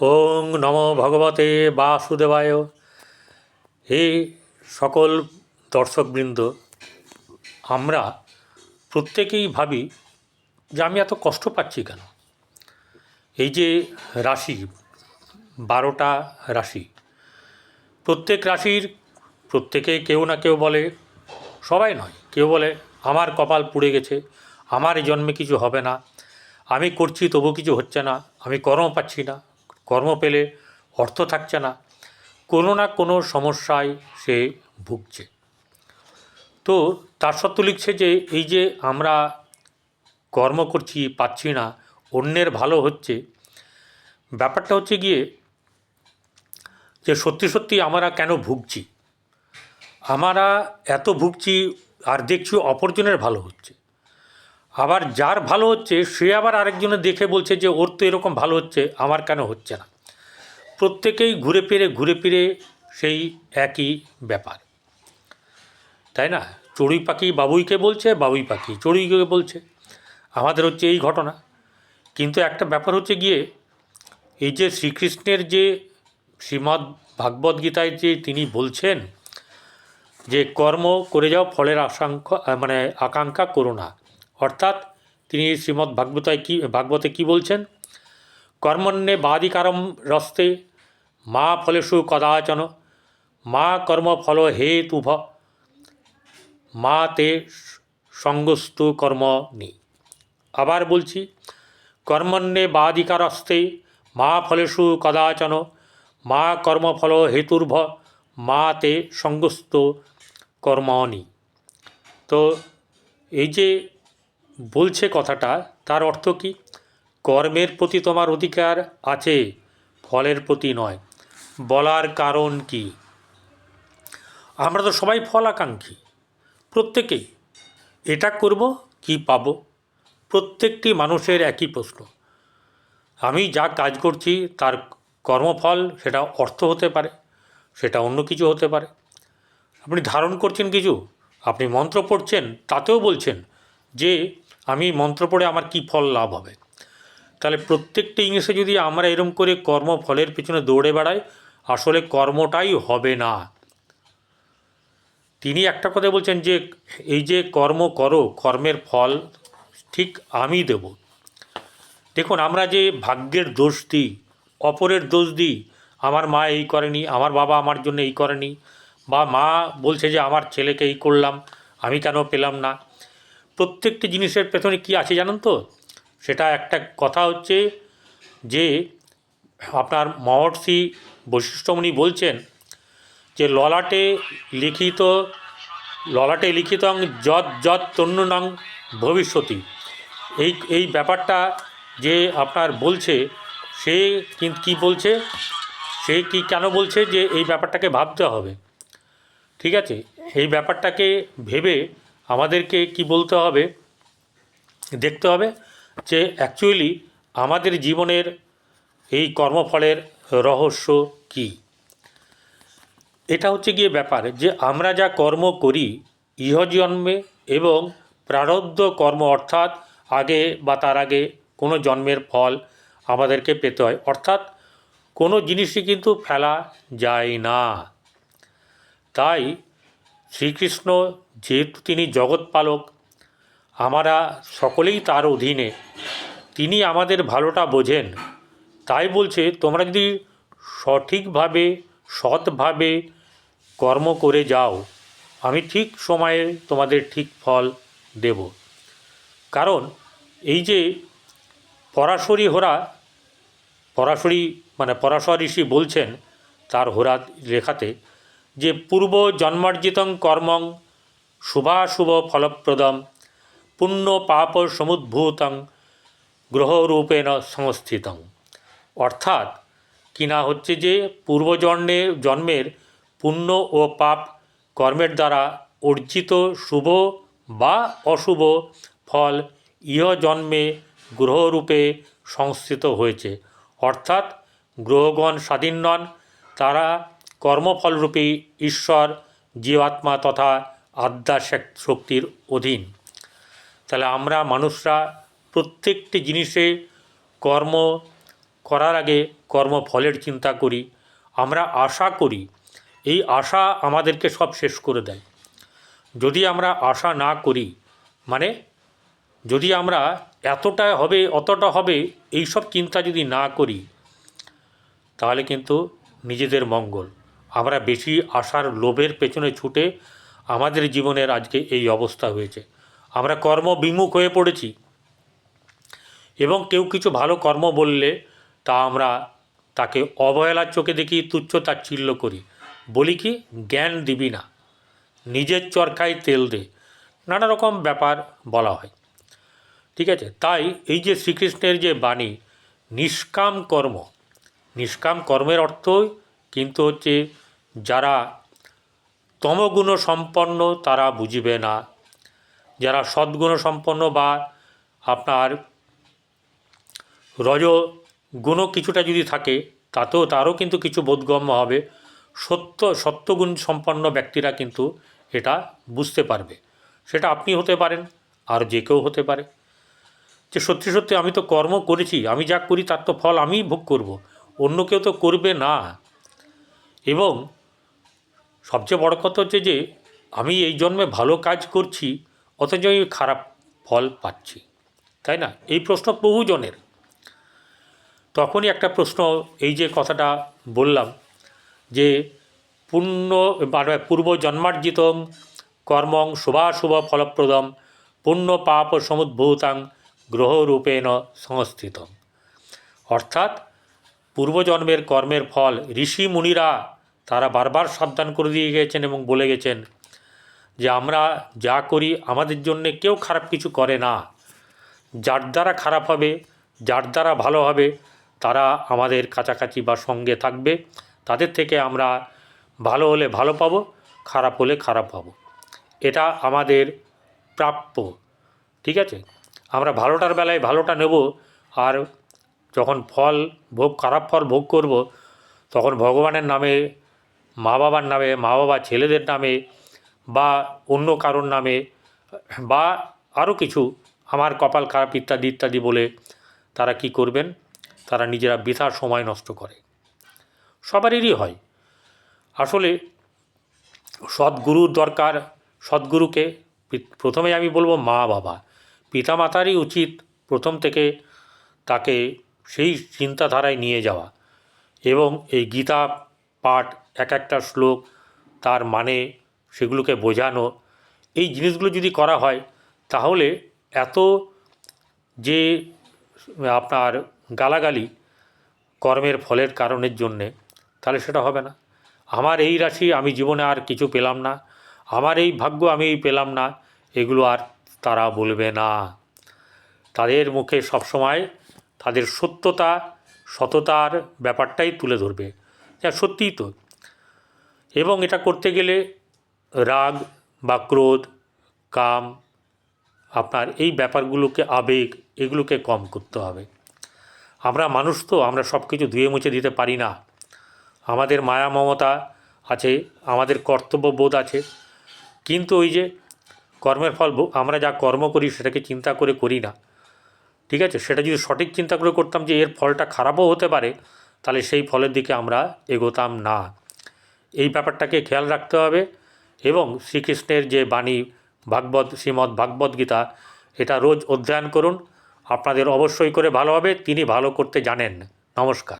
ওং নম ভগবতে বাসুদেবায়। হে সকল দর্শকবৃন্দ, আমরা প্রত্যেকেই ভাবি যে আমি এত কষ্ট পাচ্ছি কেন? এই যে রাশি, বারোটা রাশি, প্রত্যেক রাশির প্রত্যেকে কেউ না কেউ বলে, সবাই নয়, কেউ বলে, আমার কপাল পুড়ে গেছে, আমার জন্মে কিছু হবে না, আমি করছি তবু কিছু হচ্ছে না, আমি কর্ম পাচ্ছি না কর্ম পেলে অর্থ থাকছে না। কোনো না কোনো সমস্যায় সে ভুগছে। তো তার সত্ত্বেও লিখছে যে, এই যে আমরা কর্ম করছি, পাচ্ছি না, অন্যের ভালো হচ্ছে, ব্যাপারটা হচ্ছে গিয়ে যে সত্যি সত্যি আমরা কেন ভুগছি? আমরা এত ভুগছি আর দেখছি অপরজনের ভালো হচ্ছে। আবার যার ভালো হচ্ছে, সে আবার আরেকজনে দেখে বলছে যে, ওর তো এরকম ভালো হচ্ছে, আমার কেন হচ্ছে না? প্রত্যেকেই ঘুরে ফিরে ঘুরে ফিরে সেই একই ব্যাপার। তাই না? চড়ুই পাখি বাবুইকে বলছে, বাবুই পাখি চড়ুইকে বলছে। আমাদের হচ্ছে এই ঘটনা। কিন্তু একটা ব্যাপার হচ্ছে গিয়ে, এই যে শ্রীকৃষ্ণের যে শ্রীমদ্ ভাগবত গীতায় যে তিনি বলছেন যে, কর্ম করে যাও, ফলের আশঙ্কা মানে আকাঙ্ক্ষা করো না। অর্থাৎ তিনি শ্রীমদ্ ভাগবতায় কি, ভাগবতে কি বলছেন? কর্মণ্যে বাদিকারম রস্তে, মা ফলেষু কদাচন, মা কর্মফল হে তুভ মা তে সঙ্গস্তু কর্ম নি। আবার বলছি কর্মণ্যে বাদিকারস্তে মা ফলেষু কদাচন, মা কর্মফল হেতুর্ভ মা তে সঙ্গস্ত কর্মনি তো এই যে বলছে কথাটা, তার অর্থ কি? কর্মের প্রতি তোমার অধিকার আছে, ফলের প্রতি নয়। বলার কারণ কি? আমরা তো সবাই ফলাকাঙ্ক্ষী। প্রত্যেকেই। এটা করব কি পাবো? প্রত্যেকটি মানুষের একই প্রশ্ন। আমি যা কাজ করছি, তার কর্মফল সেটা অর্থ হতে পারে, সেটা অন্য কিছু হতে পারে। আপনি ধারণ করছেন কিছু? আপনি মন্ত্র পড়ছেন, তাতেও বলছেন যে আমি মন্ত্র পড়ে আমার কি ফল লাভ হবে? তাহলে প্রত্যেকটা ইংলিশে যদি আমরা এরম করে কর্মফলের পিছনে দৌড়ে বেড়াই, আসলে কর্মটাই হবে না। তিনি একটা কথা বলছেন যে, এই যে কর্ম করো, কর্মের ফল ঠিক আমি দেব। দেখুন, আমরা যে ভাগ্যের দোষ দিই, অপরের দোষ দিই, আমার মা এই করেনি, আমার বাবা আমার জন্য এই করেনি, বা মা বলছে যে, আমার ছেলেকে এই করলাম, আমি কেন পেলাম না? প্রত্যেকটি জিনিসের পেছনে কি আছে জানেন তো? সেটা একটা কথা হচ্ছে যে, আপনার মহর্ষি বৈশিষ্ট্যমণি বলছেন যে, ললাটে লিখিত ললাটে লিখিত যৎ যৎ তন্নুনং ভবিষ্যতি। এই এই ব্যাপারটা যে আপনার বলছে, সে কী বলছে? সে কি কেন বলছে যে, এই ব্যাপারটাকে ভাবতে হবে? ঠিক আছে? এই ব্যাপারটাকে ভেবে আমাদেরকে কি বলতে হবে? দেখতে হবে যে অ্যাকচুয়ালি আমাদের জীবনের এই কর্মফলের রহস্য কী? এটা হচ্ছে গিয়ে ব্যাপার যে আমরা যা কর্ম করি, ইহজন্মে এবং প্রারব্ধ কর্ম অর্থাৎ আগে বা তার আগে কোনো জন্মের ফল আমাদেরকে পেতে হয়। অর্থাৎ কোনো জিনিসই কিন্তু ফেলা যায় না। তাই শ্রীকৃষ্ণ যেহেতু তিনি জগৎপালক আমরা সকলেই তার অধীনে। তিনি আমাদের ভালোটা বোঝেন। তাই বলছে, তোমরা যদি সঠিকভাবে, সৎভাবে কর্ম করে যাও, আমি ঠিক সময়ে তোমাদের ঠিক ফল দেব। কারণ এই যে পরাশরী হোরা, পরাশরী মানে পরাশর ঋষি বলছেন তার হোরা লেখাতে যে, পূর্ব জন্মার্জিতং কর্মং শুভাশুভ ফলপ্রদম, পুণ্য পাপ সমুদ্ভূতং গ্রহরূপেণ সংস্থিতং। অর্থাৎ কিনা হচ্ছে যে পূর্বজন্মে জন্মের পুণ্য ও পাপ কর্মের দ্বারা অর্জিত শুভ বা অশুভ ফল ইহ জন্মে গ্রহরূপে সংস্থিত হয়েছে। অর্থাৎ, গ্রহগণ স্বাধীন নন, তারা কর্মফলরূপী ঈশ্বর, জীবাত্মা তথা আদ্যা শক্তির অধীন। তাহলে আমরা মানুষরা প্রত্যেকটি জিনিসে কর্ম করার আগে কর্মফলের চিন্তা করি। আমরা আশা করি, এই আশা আমাদেরকে সব শেষ করে দেয়। যদি আমরা আশা না করি মানে যদি আমরা এতটা হবে, অতটা হবে এই সব চিন্তা যদি না করি, তাহলে কিন্তু নিজেদের মঙ্গল। আমরা বেশি আশার লোভের পেছনে ছুটে আমাদের জীবনের আজকে এই অবস্থা হয়েছে। আমরা কর্ম বিমুখ হয়ে পড়েছি। এবং কেউ কিছু ভালো কর্ম বললে তা আমরা তাকে অবহেলার চোখে দেখি, তুচ্ছ তাচ্ছিল্য করি। বলি কি, জ্ঞান দিবি না। নিজের চরকায় তেল দে। নানা রকম ব্যাপার বলা হয়। ঠিক আছে? তাই এই যে শ্রীকৃষ্ণের যে বাণী, নিষ্কাম কর্ম, নিষ্কাম কর্মের অর্থ কিন্তু হচ্ছে যারা তমগুণ সম্পন্ন তারা বুঝিবে না। যারা সদ্গুণ সম্পন্ন বা আপনার রজ গুণ কিছুটা যদি থাকে, তাতেও তারও কিন্তু কিছু বোধগম্য হবে। সত্য সত্যগুণ সম্পন্ন ব্যক্তিরা কিন্তু এটা বুঝতে পারবে। সেটা আপনি হতে পারেন, আর যে কেউ হতে পারে। যে সত্যি সত্যি আমি তো কর্ম করেছি, আমি যা করি তার তো ফল আমিই ভোগ করব, অন্য কেউ তো করবে না। এবং সবচেয়ে বড় কথা হচ্ছে যে, আমি এই জন্মে ভালো কাজ করছি, অথচ আমি খারাপ ফল পাচ্ছি। তাই না? এই প্রশ্ন বহুজনের। তখনই একটা প্রশ্ন, এই যে কথাটা বললাম যে পুণ্য মানে পূর্ব জন্মার্জিত কর্মং শুভাশুভ ফলপ্রদম, পুণ্য পাপ সমুদ্ভূতাং গ্রহরূপেণ সংস্থিত অর্থাৎ, পূর্বজন্মের কর্মের ফল ঋষি মুনিরা তারা বারবার সাবধান করে দিয়ে গেছেন এবং বলে গেছেন যে আমরা যা করি আমাদের জন্যে কেউ খারাপ কিছু করে না। যার দ্বারা খারাপ হবে, যার দ্বারা ভালো হবে, তারা আমাদের কাছাকাছি বা সঙ্গে থাকবে। তাদের থেকে আমরা ভালো হলে ভালো পাবো, খারাপ হলে খারাপ পাবো। এটা আমাদের প্রাপ্য, ঠিক আছে? আমরা ভালোটার বেলায় ভালোটা নেব আর যখন ফল ভোগ, খারাপ ফল ভোগ করব, তখন ভগবানের নামে মা বাবার নামে মা বাবা ছেলেদের নামে বা অন্য কারোর নামে বা আরও কিছু আমার কপাল খারাপ ইত্যাদি ইত্যাদি বলে তারা কি করবেন? তারা নিজেরা বৃথা সময় নষ্ট করে। সবারই হয়। আসলে সদ্গুরুর দরকার, সদ্গুরুকে প্রথমে আমি বলব মা বাবা পিতামাতারই উচিত প্রথম থেকে তাকে সেই চিন্তাধারায় নিয়ে যাওয়া এবং এই গীতা পাঠ এক একটা শ্লোক, তার মানে সেগুলোকে বোঝানো। এই জিনিসগুলো যদি করা হয়, তাহলে এত যে আপনার গালাগালি কর্মের ফলের কারণের জন্যে, তাহলে সেটা হবে না। আমার এই রাশি আমি জীবনে আর কিছু পেলাম না, আমার এই ভাগ্য আমি এই পেলাম না, এগুলো আর তারা বলবে না। তাদের মুখে সবসময় তাদের সত্যতা, সততার ব্যাপারটাই তুলে ধরবে। হ্যাঁ সত্যিই তো। এবং এটা করতে গেলে রাগ বা ক্রোধ, কাম, আপনার এই ব্যাপারগুলোকে আবেগ, এগুলোকে কম করতে হবে। আমরা মানুষ তো, আমরা সব কিছু ধুয়ে মুছে দিতে পারি না। আমাদের মায়া মমতা আছে, আমাদের কর্তব্যবোধ আছে। কিন্তু ওই যে কর্মের ফল আমরা যা কর্ম করি সেটাকে চিন্তা করে করি না। ঠিক আছে? সেটা যদি সঠিক চিন্তা করে করতাম যে এর ফলটা খারাপও হতে পারে, তাহলে সেই ফলের দিকে আমরা এগোতাম না। এই ব্যাপারটাকে খেয়াল রাখতে হবে এবং শ্রীকৃষ্ণের যে বাণী ভাগবত, শ্রীমদ্ ভাগবত গীতা, এটা রোজ অধ্যয়ন করুন। আপনাদের অবশ্যই করে ভালো হবে, তিনি ভালো করতে জানেন। নমস্কার।